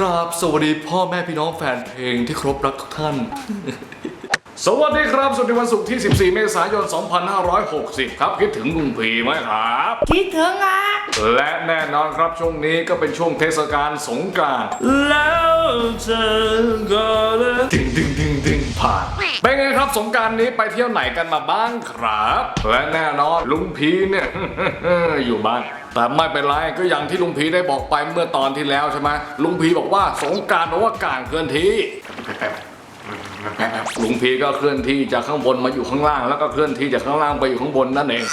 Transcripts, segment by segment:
ครับสวัสดีพ่อแม่พี่น้องแฟนเพลงที่เคารบรักทุกท่าน สวัสดีครับ สวัสดีวันศุกร์ที่ 14 เมษายน 2560 ครับคิดถึงลุงพีไหมครับ คิดถึงอะ และแน่นอนครับช่วงนี้ก็เป็นช่วงเทศกาลสงกรานต์แล้วเธอก็เลยดึงดึงดึงดึงผ่านเป็นไงครับสงการนี้ไปเที่ยวไหนกันมาบ้างครับ และแน่นอนลุงพีเนี่ย อยู่บ้านแต่ไม่เป็นไรก็อย่างที่ลุงพีได้บอกไปเมื่อตอนที่แล้วใช่ไหมลุงพีบอกว่าสงการเพราะว่าการเคลื่อนที่ลุงพีก็เคลื่อนที่จากข้างบนมาอยู่ข้างล่าง แล้วก็เคลื่อนที่จากข้างล่างไปอยู่ข้างบนนั่นเอง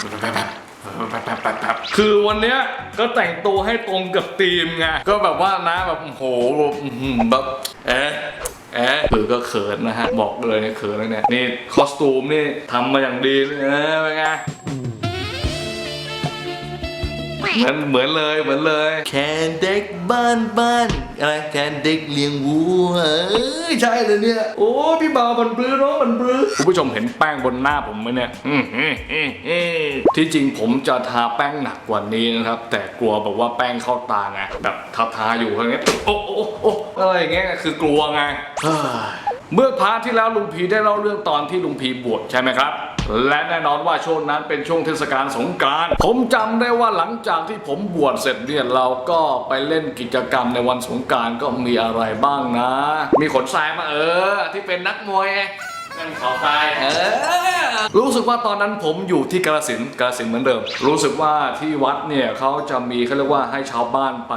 คือวันเนี้ยก็แต่งตัวให้ตรงกับธีมไงก็แบบว่านะแบบโอ้โหแบบอื้อหือแบบเอ๊ะ แอ๊ะคือก็เขินนะฮะ บอกเลยเนี่ยเขินเลยเนี่ย นี่คอสตูมนี่ทำมาอย่างดีเลยนะเป็นไง เหมือนเหมือนเลยเหมือนเลยแค่เด็กบ้านบ้านอะไรแค่เด็กเลี้ยงวัวเอ้ยใช่เลยเนี่ย โอ้พี่บ่าวมันปลื้น้องมันปลื้คุณผู้ชมเห็นแป้งบนหน้าผมไหมเนี่ยอืมอืมอืมอืมที่จริงผมจะทาแป้งหนักกว่านี้นะครับ แต่กลัวแบบว่าแป้งเข้าตาไงแบบทาทาๆอยู่อย่างเงี้ยโอ้โอ้โอ้อะไรอย่างเงี้ยคือกลัวไงเฮ้ยเมื่อพาร์ทที่แล้วลุงพีได้เล่าเรื่องตอนที่ลุงพีบวชใช่ไหมครับ และแน่นอนว่าช่วงนั้นเป็นช่วงเทศกาลสงกรานต์ผมจำได้ว่าหลังจากที่ผมบวชเสร็จเนี่ยเราก็ไปเล่นกิจกรรมในวันสงกรานต์ก็มีอะไรบ้างนะ มีขนทรายมาเออ ที่เป็นนักมวยไง นั่นขอทรายเออ รู้สึกว่าตอนนั้นผมอยู่ที่กาฬสินธุ์กาฬสินธุ์เหมือนเดิม รู้สึกว่าที่วัดเนี่ยเขาจะมีเขาเรียกว่าให้ชาวบ้านไป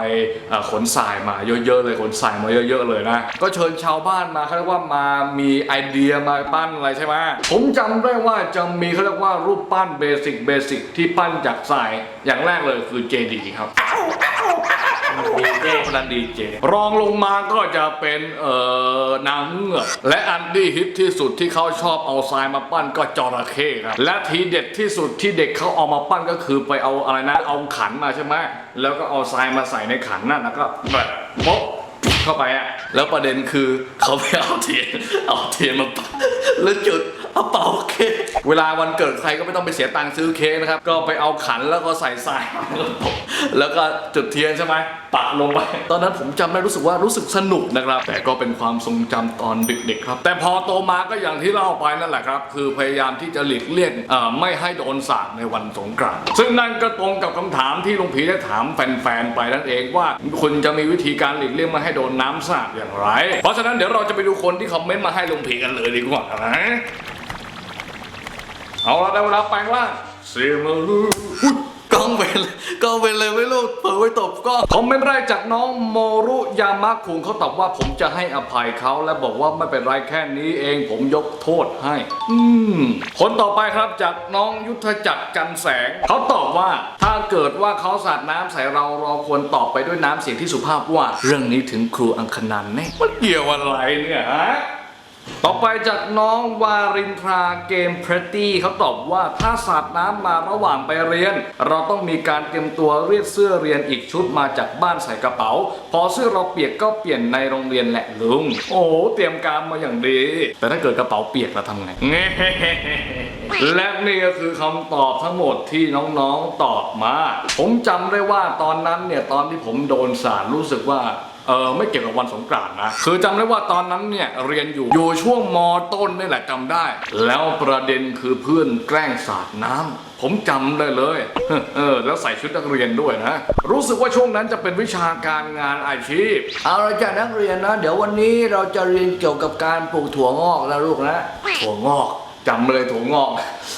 เอ่อขนทรายมาเยอะๆเลยขนทรายมาเยอะๆเลยนะ ก็เชิญชาวบ้านมาเขาเรียกว่ามามีไอเดียมาปั้นอะไรใช่ไหมผมจำได้ว่าจะมีเขาเรียกว่ารูปปั้นเบสิกเบสิกที่ปั้นจากทรายอย่างแรกเลยคือเจดีย์ครับ ดีเจคนนั้นดีเจรองลงมาก็จะเป็นเอ่อนางเงือกและอันที่ฮิตที่สุดที่เขาชอบเอาทรายมาปั้นก็จระเข้ครับและทีเด็ดที่สุดที่เด็กเขาเอามาปั้นก็คือไปเอาอะไรนะเอาขันมาใช่ไหมแล้วก็เอาทรายมาใส่ในขันนั่นแล้วก็แบบโป๊ะเข้าไปอะแล้วประเด็นคือเขาไปเอาเทียนเอาเทียนมาปักแล้วจุด เอาเป่าเค้กเวลาวันเกิดใครก็ไม่ต้องไปเสียตังค์ซื้อเค้กนะครับ ก็ไปเอาขันแล้วก็ใส่ทรายแล้วก็จุดเทียนใช่ไหมปะลงไป ตอนนั้นผมจำได้รู้สึกว่ารู้สึกสนุกนะครับ แต่ก็เป็นความทรงจำตอนเด็กๆครับ แต่พอโตมาก็อย่างที่เล่าไปนั่นแหละครับ คือพยายามที่จะหลีกเลี่ยงเอ่อไม่ให้โดนสาดในวันสงกรานต์ซึ่งนั่นก็ตรงกับคำถามที่ลุงผีได้ถามแฟนๆไปนั่นเองว่าคุณจะมีวิธีการหลีกเลี่ยงไม่ให้โดนน้ำสาดอย่างไร เพราะฉะนั้นเดี๋ยวเราจะไปดูคนที่คอมเมนต์มาให้ลุงผีกันเลยดีกว่านะ เอาละได้เวลาแปลงร่างเสียมาลูกล้องเป็นเลยกล้องเป็นเลยไม่รู้เผลอไปตบกล้องคอมเมนต์แรกจากน้องโมรุยามะคุงเขาตอบว่าผมจะให้อภัยเขาและบอกว่าไม่เป็นไรแค่นี้เองผมยกโทษให้ อืมคนต่อไปครับจากน้องยุทธจักรจันแสง เขาตอบว่าถ้าเกิดว่าเขาสาดน้ำใส่เราเราควรตอบไปด้วยน้ำเสียงที่สุภาพว่า เรื่องนี้ถึงครูอังคนันแน่มันเกี่ยวอะไรเนี่ยฮะ ต่อไปจากน้องวารินทราเกมเพรตตี้เขาตอบว่าถ้าสาดน้ำมาระหว่างไปเรียน เราต้องมีการเตรียมตัวเรียกเสื้อเรียนอีกชุดมาจากบ้านใส่กระเป๋า พอเสื้อเราเปียกก็เปลี่ยนในโรงเรียนแหละลุง โอ้เตรียมการมาอย่างดี แต่ถ้าเกิดกระเป๋าเปียกเราทำไงและนี่ก็คือคำตอบทั้งหมดที่น้องๆตอบมา ผมจำได้ว่าตอนนั้นเนี่ยตอนที่ผมโดนสาดรู้สึกว่า เออไม่เกี่ยวกับวันสงกรานต์นะคือจำได้ว่าตอนนั้นเนี่ยเรียนอยู่อยู่ช่วงมต้นนี่แหละจำได้ แล้วประเด็นคือเพื่อนแกล้งสาดน้ำผมจำได้เลยเออแล้วใส่ชุดนักเรียนด้วยนะ รู้สึกว่าช่วงนั้นจะเป็นวิชาการงานอาชีพเอาละจ้ะนักเรียนนะ เดี๋ยววันนี้เราจะเรียนเกี่ยวกับการปลูกถั่วงอกนะลูกนะถั่วงอก จำเลยถั่วงอก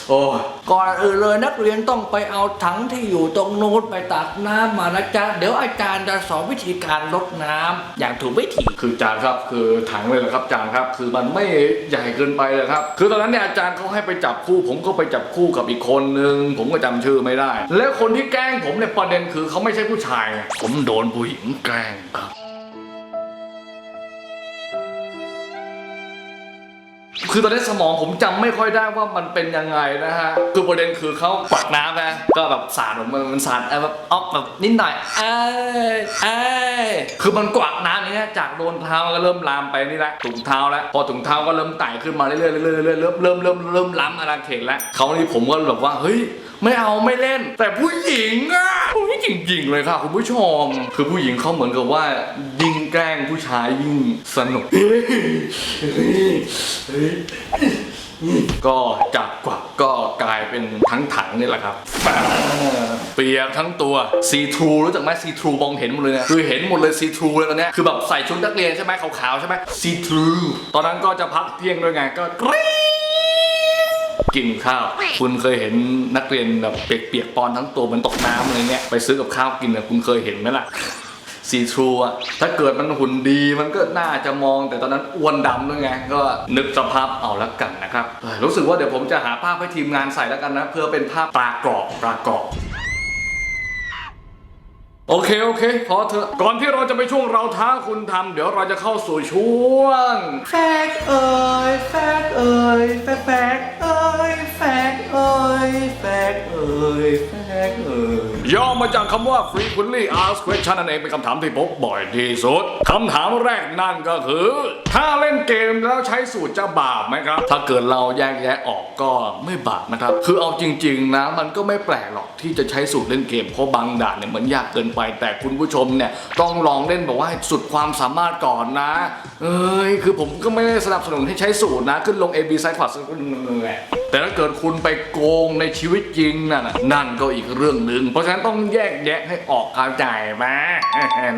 โอ้ยก่อนอื่นเลยนักเรียนต้องไปเอาถังที่อยู่ตรงนู้นไปตักน้ำมานะจ๊ะ เดี๋ยวอาจารย์จะสอนวิธีการลดน้ำอย่างถูกวิธี คือจานครับ คือถังเลยเหรอครับจานครับ คือมันไม่ใหญ่เกินไปเลยครับ คือตอนนั้นเนี่ยอาจารย์เขาให้ไปจับคู่ ผมก็ไปจับคู่กับอีกคนนึง ผมก็จำชื่อไม่ได้ แล้วคนที่แกล้งผมเนี่ยประเด็นคือเขาไม่ใช่ผู้ชายไงผมโดนผู้หญิงแกล้งครับ คือตอนนี้สมองผมจำไม่ค่อยได้ว่ามันเป็นยังไงนะฮะ คือประเด็นคือเขาปักน้ำนะ ก็แบบสาดออกมามันสาดเออแบบออกแบบนิดหน่อยเอ้ยเอ้ยคือมันกวักน้ำอย่างเงี้ยจากโดนเท้าก็เริ่มลามไปนี่แหละถุงเท้าแล้วพอถุงเท้าก็เริ่มไต่ขึ้นมาเรื่อยๆเรื่อยๆเรื่อยๆเริ่มเริ่มเริ่มเริ่มล้ำอาณาเขตแล้วเขาวนี่ผมก็แบบว่าเฮ้ยไม่เอาไม่เล่น แต่ผู้หญิงอะ จริง ๆ เลยค่ะคุณผู้ชม คือผู้หญิงเขาเหมือนกับว่า ยิ่งแกล้งผู้ชายยิ่งสนุก ก็จากกวักก็กลายเป็นทั้งถังนี่แหละครับ เปียกทั้งตัวซีทรูรู้จักไหมซีทรูมองเห็นหมดเลยนะคือเห็นหมดเลยซีทรูเลยตอนเนี้ยคือแบบใส่ชุดนักเรียนใช่ไหมขาวๆใช่ไหมซีทรูตอนนั้นก็จะพักเที่ยงด้วยไงก็กรี๊ด กินข้าว คุณเคยเห็นนักเรียนแบบเปียกๆปอนทั้งตัวเหมันตกน้ำอะไรเงี้ยไปซื้อกับข้าวกินนะคุณเคยเห็นไหมล่ะซีทรูอะถ้าเกิดมันหุ่นดีมันก็น่าจะมองแต่ตอนนั้นอ้วนดำด้วยไง ก็นึกสภาพเอาละกันนะครับเอ้ยรู้สึกว่าเดี๋ยวผมจะหาภาพให้ทีมงานใส่แล้วกันนะ เพื่อเป็นภาพปลากรอบปลากรอบ โอเค โอเคพอเถอะก่อนที่เราจะไปช่วงเราท้าคุณทำเดี๋ยวเราจะเข้าสู่ช่วง แฟกเอ่ยแฟกเอ่ยแฟกแฟกเอ่ยแฟกเอ่ยแฟกเอ่ย แฟกเอ่ยย่อมาจากคำว่า frequently asked question นั่นเองเป็นคำถามที่พบบ่อยที่สุดคำถามแรกนั่นก็คือ ถ้าเล่นเกมแล้วใช้สูตรจะบาปไหมครับ ถ้าเกิดเราแยกแยะออกก็ไม่บาปนะครับ คือเอาจริง ๆ นะ มันก็ไม่แปลกหรอกที่จะใช้สูตรเล่นเกมเพราะบางด่านเนี่ยมันยากเกินไป แต่คุณผู้ชมเนี่ยต้องลองเล่นแบบว่าให้สุดความสามารถก่อนนะ เอ้ยคือผมก็ไม่ได้สนับสนุนให้ใช้สูตรนะ ขึ้นลง A B ซ้ายขวาซ้ายขวาแหละแต่ถ้าเกิดคุณไปโกงในชีวิตจริงนั่นนั่นก็อีกเรื่องหนึ่งเพราะฉะนั้นต้องแยกแยะให้ออกเข้าใจไหม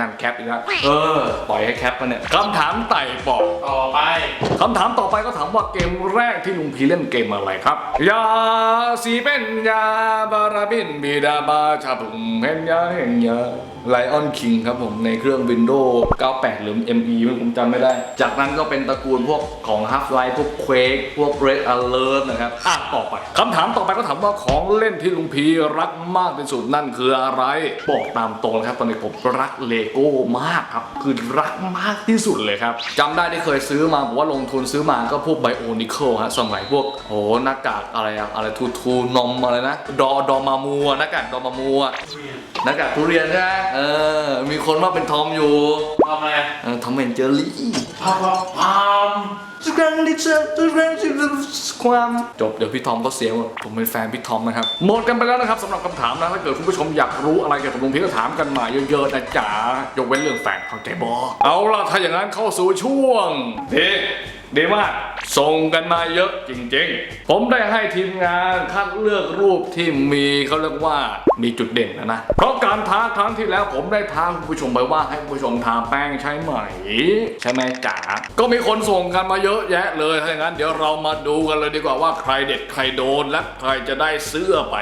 นั่นแคปอีกแล้วเออปล่อยให้แคปมาเนี่ยคำถามไต่ปอกต่อไปคำถามต่อไปก็ถามว่าเกมแรกที่ลุงพีเล่นเกมอะไรครับยาสีเป็นยาบาราบินบีดาบาชาบุงเฮนยาเฮนยา ไลออนคิงครับผมในเครื่อง Windows 98 หรือ ME มันผมจำไม่ได้ จากนั้นก็เป็นตระกูลพวกของ Half-Life พวก Quake พวก Red Alert นะครับ อะ ต่อไปคำถามต่อไปก็ถามว่าของเล่นที่ลุงพีรักมากที่สุดนั่นคืออะไร บอกตามตรงนะครับ ตอนนี้ผมรักเลโก้มากครับ คือรักมากที่สุดเลยครับจำได้ที่เคยซื้อมาบอกว่าลงทุนซื้อมาก็พวกไบโอนิเคิลฮะสมัยพวกโหหน้ากากอะไรอะอะไรทูทูนมอะไรนะดอดอมามัวหน้ากากดอมามัว หน้ากากทุเรียนใช่ไหมเออ มีคนว่าเป็นทอมอยู่ทำไมเออทอมเอนเจอรี่พามพามทุกครั้งที่เจอทุกครั้งที่เจอความจบเดี๋ยวพี่ทอมก็เสียงว่าผมเป็นแฟนพี่ทอมนะครับ หมดกันไปแล้วนะครับสำหรับคำถามนะ ถ้าเกิดคุณผู้ชมอยากรู้อะไรเกี่ยวกับลุงพีก็ถามกันมาเยอะๆนะจ๋ายกเว้นเรื่องแฟนเข้าใจบอเอาล่ะถ้าอย่างนั้นเข้าสู่ช่วงเดดีมากส่งกันมาเยอะจริงๆ ผมได้ให้ทีมงานคัดเลือกรูปที่มีเขาเรียกว่ามีจุดเด่นนะนะ เพราะการท้าครั้งที่แล้วผมได้ท้าคุณผู้ชมไปว่าให้คุณผู้ชมทาแป้งใช่ไหม ใช่ไหมจ๋าก็มีคนส่งกันมาเยอะแยะเลยถ้าอย่างนั้นเดี๋ยวเรามาดูกันเลยดีกว่าว่าใครเด็ดใครโดนและใครจะได้เสื้อไป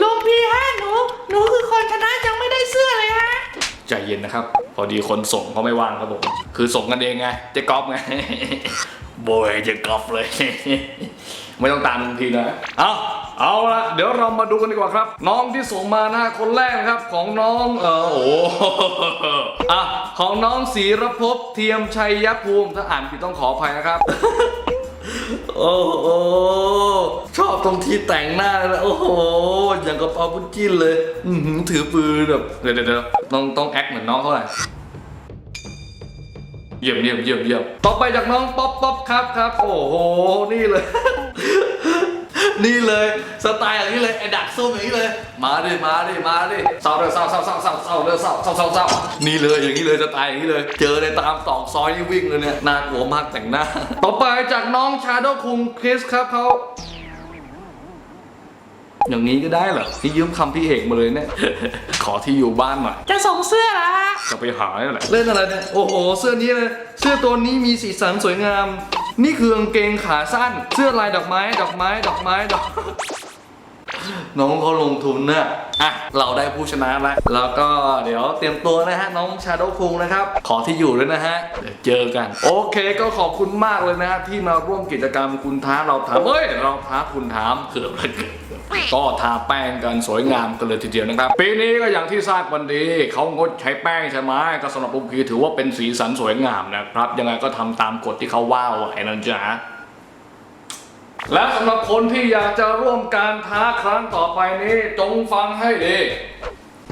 ลุงพี่ฮะหนูหนูคือคนชนะยังไม่ได้เสื้อเลยฮะ ใจเย็นนะครับ พอดีคนส่งเขาไม่ว่างครับผม คือส่งกันเองไง เจ๊ก๊อฟไงโบยเจ๊ก๊อฟเลย ไม่ต้องตามทีนะ เอาเอาละเดี๋ยวเรามาดูกันดีกว่าครับ น้องที่ส่งมานะคนแรกครับของน้องเออโอ้อะของน้องศรีรภพเทียมชัยยภูมิถ้าอ่านผิดต้องขออภัยนะครับ โอ้โหชอบตรงที่แต่งหน้าเลยนะโอ้โห อย่างกับเอาพุนจิ้นเลย อืถือปืนแบบเดี๋ยวเดี๋ยวเดี๋ยวต้องต้องแอคเหมือนน้องเขาหน่อยเยี่ยมเยี่ยมเยี่ยมเยี่ยมต่อไปจากน้องป๊อปป๊อปครับครับ โอ้โห นี่เลย นี่เลยสไตล์อย่างนี้เลยไอ้ดักซุ่มอย่างนี้เลย มาดิมาดิมาดิเศร้าเด้อเศร้าเศร้าเศร้าเศร้าเศร้าเด้อเศร้าเศร้าเศร้าเศร้านี่เลยอย่างนี้เลยสไตล์อย่างนี้เลย เจอในตามตอกซอยนี่วิ่งเลยเนี่ยน่ากลัวมากแต่งหน้า ต่อไปจากน้องชาโดคุงคริสครับเขาอย่างนี้ก็ได้เหรอที่ยืมคำพี่เอกมาเลยเนี่ย ขอที่อยู่บ้านหน่อยจะส่งเสื้อเหรอฮะจะไปหาเนี่ยแหละเล่นอะไรเนี่ยโอ้โหเสื้อนี้เลยเสื้อตัวนี้มีสีสันสวยงาม นี่คือกางเกงขาสั้น เสื้อลายดอกไม้ ดอกไม้ ดอกไม้ดอกน้องเขาลงทุนนะอะ เราได้ผู้ชนะแล้ว แล้วก็เดี๋ยวเตรียมตัวนะฮะ น้องชาโดคุงนะครับ ขอที่อยู่ด้วยนะฮะ เดี๋ยวเจอกัน โอเคก็ขอบคุณมากเลยนะฮะที่มาร่วมกิจกรรมคุณท้าเราถามเอ้ย เราท้าคุณถามเกือบเลย ก็ทาแป้งกันสวยงามกันเลยทีเดียวนะครับ ปีนี้ก็อย่างที่ทราบวันดีเขางดใช้แป้งใช่ไหมก็สำหรับลุงพีถือว่าเป็นสีสันสวยงามนะครับ ยังไงก็ทำตามกฎที่เขาว่าไว้นะจ๊ะและสำหรับคนที่อยากจะร่วมการท้าครั้งต่อไปนี้จงฟังให้ดี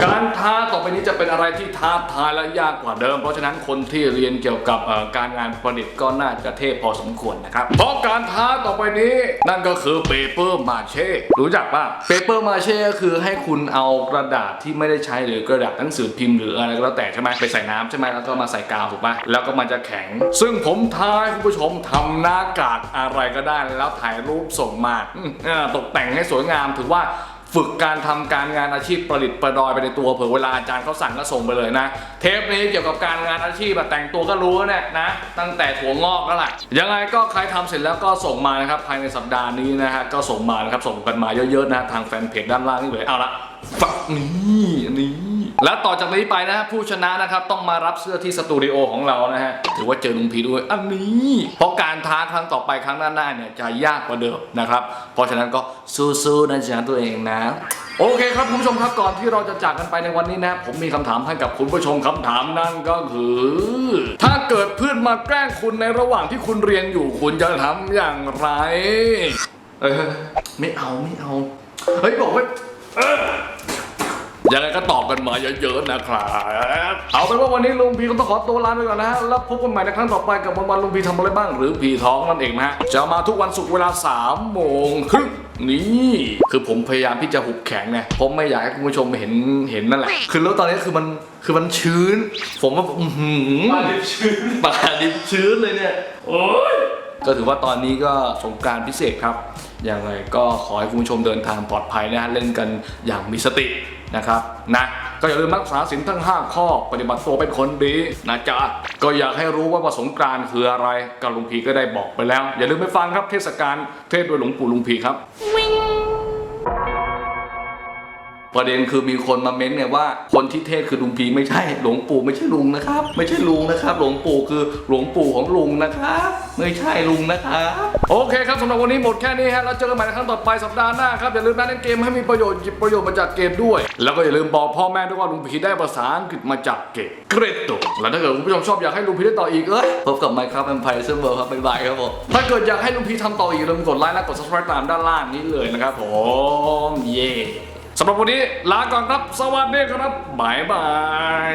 การท้าต่อไปนี้จะเป็นอะไรที่ท้าทายและยากกว่าเดิม เพราะฉะนั้นคนที่เรียนเกี่ยวกับการงานประดิษฐ์ก็น่าจะเทพพอสมควรนะครับ เพราะการท้าต่อไปนี้นั่นก็คือเปเปอร์มาเช่รู้จักป่ะเปเปอร์มาเช่ก็คือให้คุณเอากระดาษที่ไม่ได้ใช้หรือกระดาษหนังสือพิมพ์หรืออะไรก็แล้วแต่ใช่ไหมไปใส่น้ำใช่ไหมแล้วก็มาใส่กาวถูกป่ะแล้วก็มันจะแข็ง ซึ่งผมท้าคุณผู้ชมทำหน้ากากอะไรก็ได้แล้วถ่ายรูปส่งมาตกแต่งให้สวยงามถือว่า ฝึกการทำการงานอาชีพประดิษฐ์ประดอยไปในตัวเผื่อเวลาอาจารย์เขาสั่งก็ส่งไปเลยนะ เทปนี้เกี่ยวกับการงานอาชีพแบบแต่งตัวก็รู้แล้วเนี่ยนะ ตั้งแต่ถั่วงอกแล้วล่ะยังไงก็ใครทำเสร็จแล้วก็ส่งมานะครับภายในสัปดาห์นี้นะฮะก็ส่งมานะครับส่งกันมาเยอะๆนะทางแฟนเพจด้านล่างนี่เลยเอาละฝักนี่นี่ และต่อจากนี้ไปนะฮะผู้ชนะนะครับต้องมารับเสื้อที่สตูดิโอของเรานะฮะถือว่าเจอลุงพีด้วยอันนี้เพราะการท้าครั้งต่อไปครั้งหน้าๆเนี่ยจะยากกว่าเดิมนะครับ เพราะฉะนั้นก็สู้ๆนะจ๊ะตัวเองนะ โอเคครับคุณผู้ชมครับก่อนที่เราจะจากกันไปในวันนี้นะ ผมมีคำถามให้กับคุณผู้ชมคำถามนั่นก็คือ ถ้าเกิดเพื่อนมาแกล้งคุณในระหว่างที่คุณเรียนอยู่คุณจะทำอย่างไร เออไม่เอาไม่เอา เฮ้ยบอกว่า ยังไงก็ตอบกันมาเยอะๆนะครับ เอาเป็นว่าวันนี้ลุงพีก็ต้องขอตัวลาไปก่อนนะฮะ แล้วพบกันใหม่ในครั้งต่อไปกับวันวันๆลุงพีทำอะไรบ้างหรือพีท้องนั่นเองนะฮะ จะมาทุกวันศุกร์เวลา3ามโมงครึ่งนี่คือผมพยายามที่จะหุบแข็งไงผมไม่อยากให้คุณผู้ชมเห็นเห็นนั่นแหละ คือแล้วตอนนี้คือมันคือมันชื้น ผมว่าอือหือปลาดิบชื้นปาดิบชื้นเลยเนี่ยโอ้ยก็ถือว่าตอนนี้ก็สงการพิเศษครับ อย่างไรก็ขอให้คุณผู้ชมเดินทางปลอดภัยนะฮะเล่นกันอย่างมีสติ นะครับนะก็อย่าลืมรักษาศีลทั้ง 5 ข้อ ปฏิบัติตัวเป็นคนดีนะจ๊ะก็อยากให้รู้ว่าว่าสงกรานคืออะไรกับลุงพีก็ได้บอกไปแล้ว อย่าลืมไปฟังครับเทศกาลเทศโดยหลวงปู่ลุงพีครับ ประเด็นคือมีคนมาเม้นต์เนี่ยว่าคนที่เทศคือลุงพีไม่ใช่หลวงปู่ไม่ใช่ลุงนะครับ ไม่ใช่ลุงนะครับหลวงปู่คือหลวงปู่ของลุงนะครับไม่ใช่ลุงนะครับโอเคครับสำหรับวันนี้หมดแค่นี้ฮะแล้วเจอกันใหม่ในครั้งต่อไปสัปดาห์หน้าครับอย่าลืมนะเล่นเกมให้มีประโยชน์หยิบประโยชน์มาจากเกมด้วย แล้วก็อย่าลืมบอกพ่อแม่ด้วยว่าลุงพีได้ภาษาอังกฤษมาจากเกมเกรดโตแล้วถ้าเกิดคุณผู้ชมชอบอยากให้ลุงพีได้ต่ออีกเอ้ยพบกับไมค์ครับแอมไพร์เซอร์เบอร์ครับบ๊ายบายครับผมถ้าเกิดอยากให้ลุงพีทำต่ออีกอย่าลืมกดไลค์และกด subscribe ตามด้านล่างนี้เลยนะครับผมเย่ สำหรับวันนี้ลาก่อนครับ สวัสดีครับ บ๊ายบาย